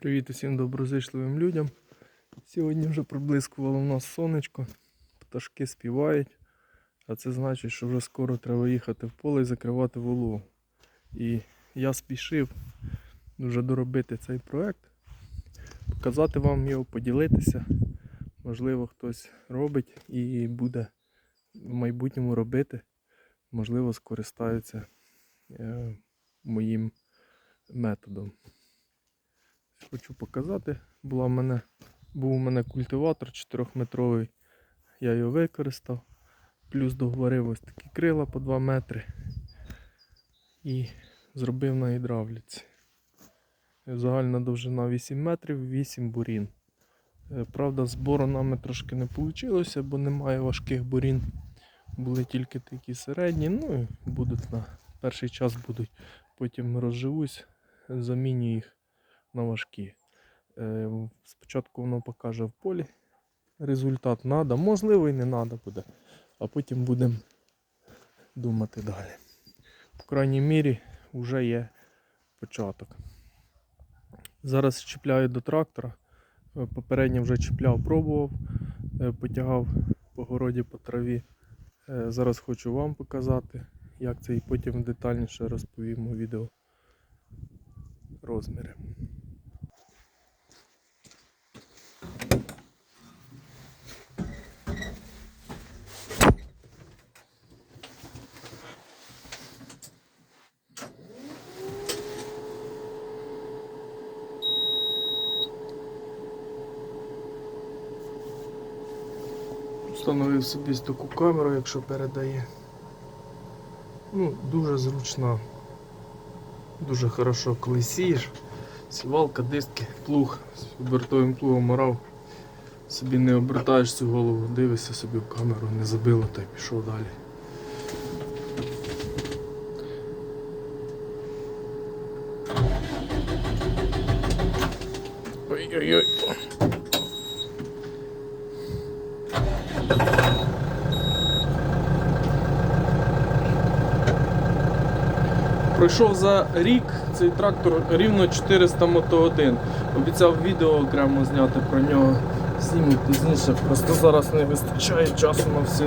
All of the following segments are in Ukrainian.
Привіт усім доброзичливим людям. Сьогодні вже проблискувало в нас сонечко, пташки співають, а це значить, що вже скоро треба їхати в поле і закривати вологу. І я спішив дуже доробити цей проект, показати вам його, поділитися. Можливо, хтось робить і буде в майбутньому робити. Можливо, скористаються е, моїм методом. Хочу показати. Була в мене, був у мене культиватор 4-метровий. Я його використав. Плюс договорив ось такі крила по 2 метри. І зробив на гідравліці. Загальна довжина 8 метрів, 8 бурін. Е, Правда, з боронами трошки не вийшло, бо немає важких бурін. Були тільки такі середні, ну і будуть на перший час будуть. Потім розживусь, заміню їх на важкі. Е, Спочатку воно покаже в полі. Результат треба, можливо і не треба буде. А потім будемо думати далі. По крайній мірі вже є початок. Зараз чіпляю до трактора. Е, Попередньо вже чіпляв, пробував, е, потягав по городі по траві. Зараз хочу вам показати, як це і потім детальніше розповім у відео розміри. Встановив собі таку камеру, якщо передає. Ну, дуже зручна. Дуже хорошо коли сієш. Сівалка, диски, плуг. З обертовим плугом орав. Собі не обертаєш цю голову, дивишся собі в камеру, не забило та й пішов далі. Ой-ой-ой. Пройшов за рік цей трактор рівно 400 мотогодин. Обіцяв відео окремо зняти про нього. Зніму пізніше, просто зараз не вистачає часу на все.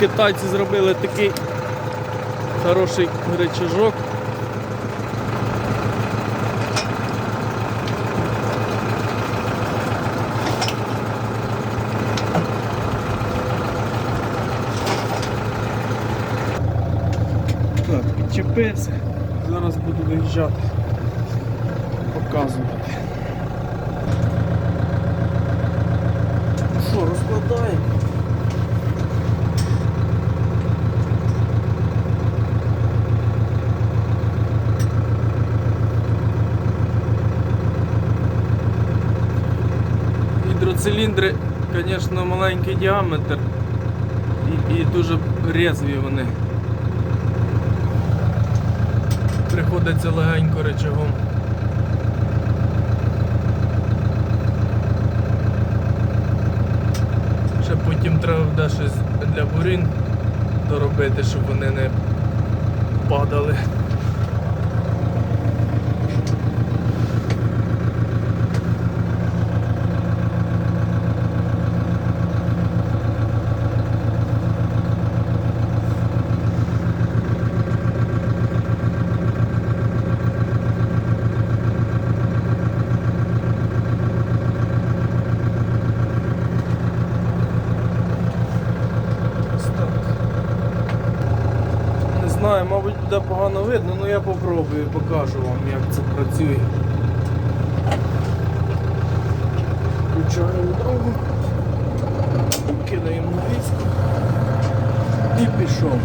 Китайці зробили такий хороший речажок. Так, підчепився. Зараз буду виїжджати, показувати. Ну Що, розкладаємо? Гідроциліндри, звісно, маленький діаметр і, і дуже резві вони. Приходиться легенько речагом. Ще потім треба буде щось для бурін доробити, щоб вони не падали. Ось так. Не знаю, мабуть буде але я попробую покажу вам як це працює. Включаємо другу, кидаємо віску і пішов.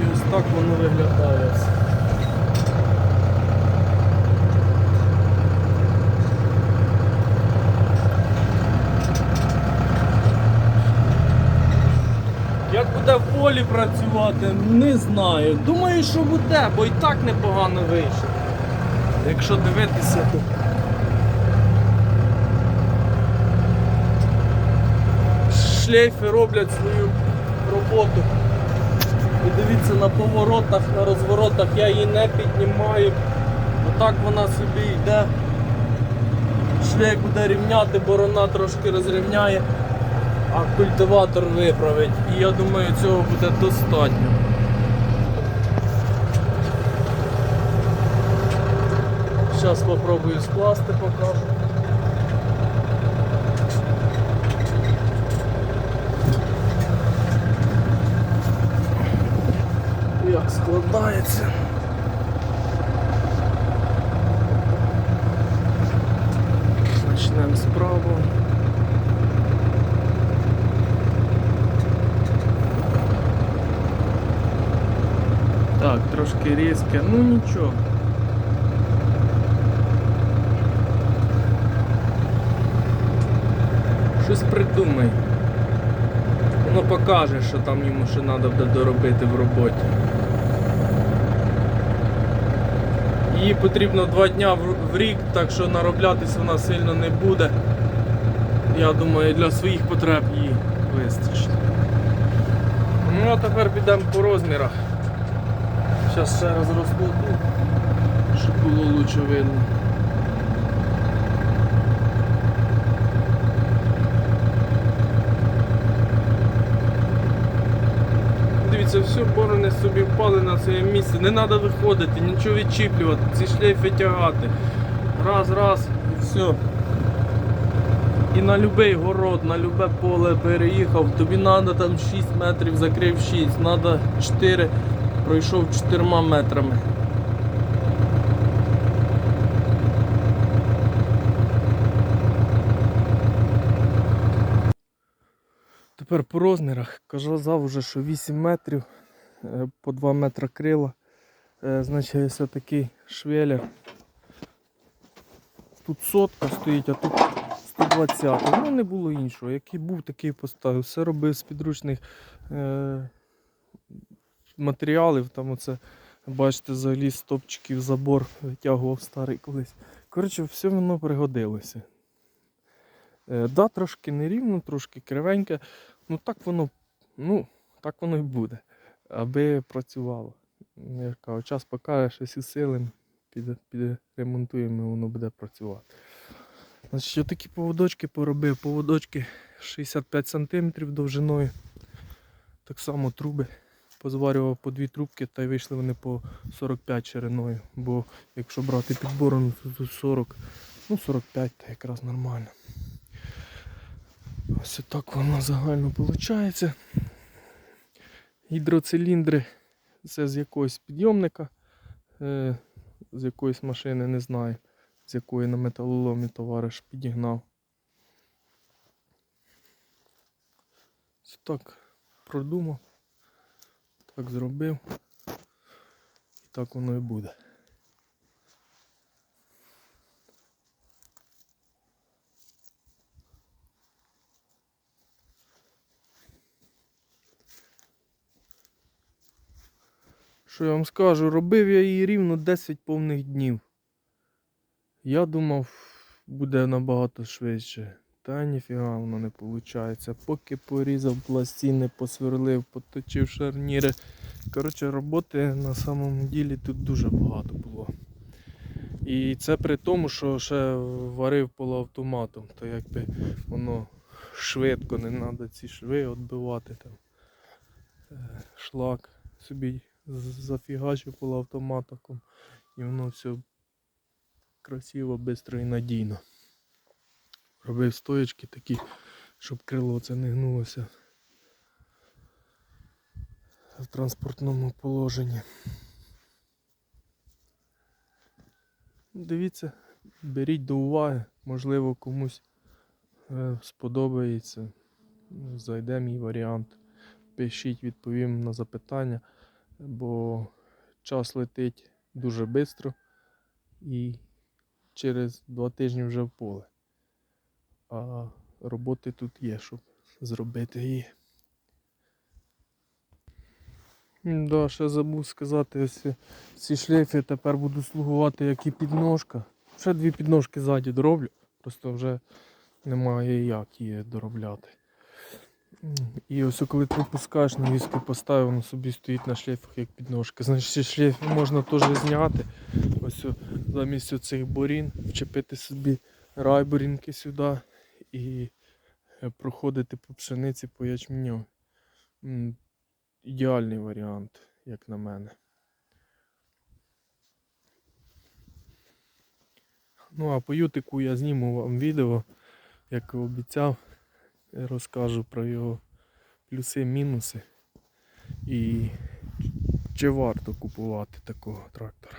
І ось так воно виглядає. все. Як буде в полі працювати, не знаю. Думаю, що буде, бо і так непогано вийшло. Якщо дивитися, то. Шлейфи роблять свою роботу. І дивіться на поворотах, на розворотах я її не піднімаю. Отак вона собі йде. Шлейф буде рівняти, борона трошки розрівняє а культиватор виправить. І я думаю, цього буде достатньо. Зараз спробую скласти, покажу. Як складається. Почнемо справа. Так, трошки різке, ну нічого. Щось придумай. Воно покаже, що там йому ще треба буде доробити в роботі. Її потрібно два дня в- в рік, так що нароблятись вона сильно не буде. Я думаю, для своїх потреб її вистачить. Ну а тепер підемо по розмірах. Зараз раз розкладу, щоб було лучше видно. Дивіться, все, борони собі впали на своє місце. Не треба виходити, нічого відчіплювати, ці шлейфи тягати. Раз, раз і все. І на будь-який город, на любе поле переїхав, тобі треба там 6 метрів, закрив 6, треба 4, пройшов 4 метрами. Тепер по розмірах. Казав вже, що 8 метрів, е, по 2 метри крила. Е, Значить, ось такий швелер. Тут сотка стоїть, а тут 120. Ну не було іншого. Який був, такий поставив. Все робив з підручних е, матеріалів. Там оце, бачите, заліз стопчиків забор витягував старий колись. Коротше, все воно пригодилося. Е, да, трошки нерівно, трошки кривеньке. Ну так воно, ну, так воно і буде. Аби працювало. Я кажу, час покаже, щось усилим, піде, піде ремонтуємо, і воно буде працювати. Значить, такі поводочки поробив. Поводочки 65 см довжиною. Так само труби. Позварював по дві трубки та й вийшли вони по 45 шириною. Бо якщо брати підбором, то 40, ну 45 то якраз нормально. Ось так воно загально виходить. Гідроциліндри це з якогось підйомника, е, з якоїсь машини, не знаю, з якої на металоломі товариш підігнав. Ось так продумав, так зробив. І так воно і буде. Що я вам скажу, робив я її рівно 10 повних днів. Я думав, буде набагато швидше. Та ніфіга воно не виходить. Поки порізав пластини, посверлив, поточив шарніри. Коротше, роботи на самому ділі тут дуже багато було. І це при тому, що ще варив полуавтоматом, то якби воно швидко, не треба ці шви відбивати там. Е, Шлак собі зафігачив полуавтоматиком і воно все красиво, швидко і надійно. Робив стоячки такі, щоб крило це не гнулося в транспортному положенні. Дивіться, беріть до уваги, можливо, комусь е, сподобається. Зайде мій варіант. Пишіть, відповім на запитання, бо час летить дуже швидко і через два тижні вже в поле. А роботи тут є, щоб зробити її. Да, ще забув сказати, ось ці- шлейфи тепер будуть слугувати як і підножка. Ще дві підножки ззаді дороблю, просто вже немає як її доробляти. І ось коли ти опускаєш на віску поставив, воно собі стоїть на шлейфах як підножка. Значить, ці шлейфи можна теж зняти. Ось замість цих борін вчепити собі райборінки сюди і е, проходити по пшениці по ячменю. Ідеальний варіант, як на мене. Ну а по ютику я зніму вам відео, як і обіцяв, розкажу про його плюси, мінуси і чи варто купувати такого трактора.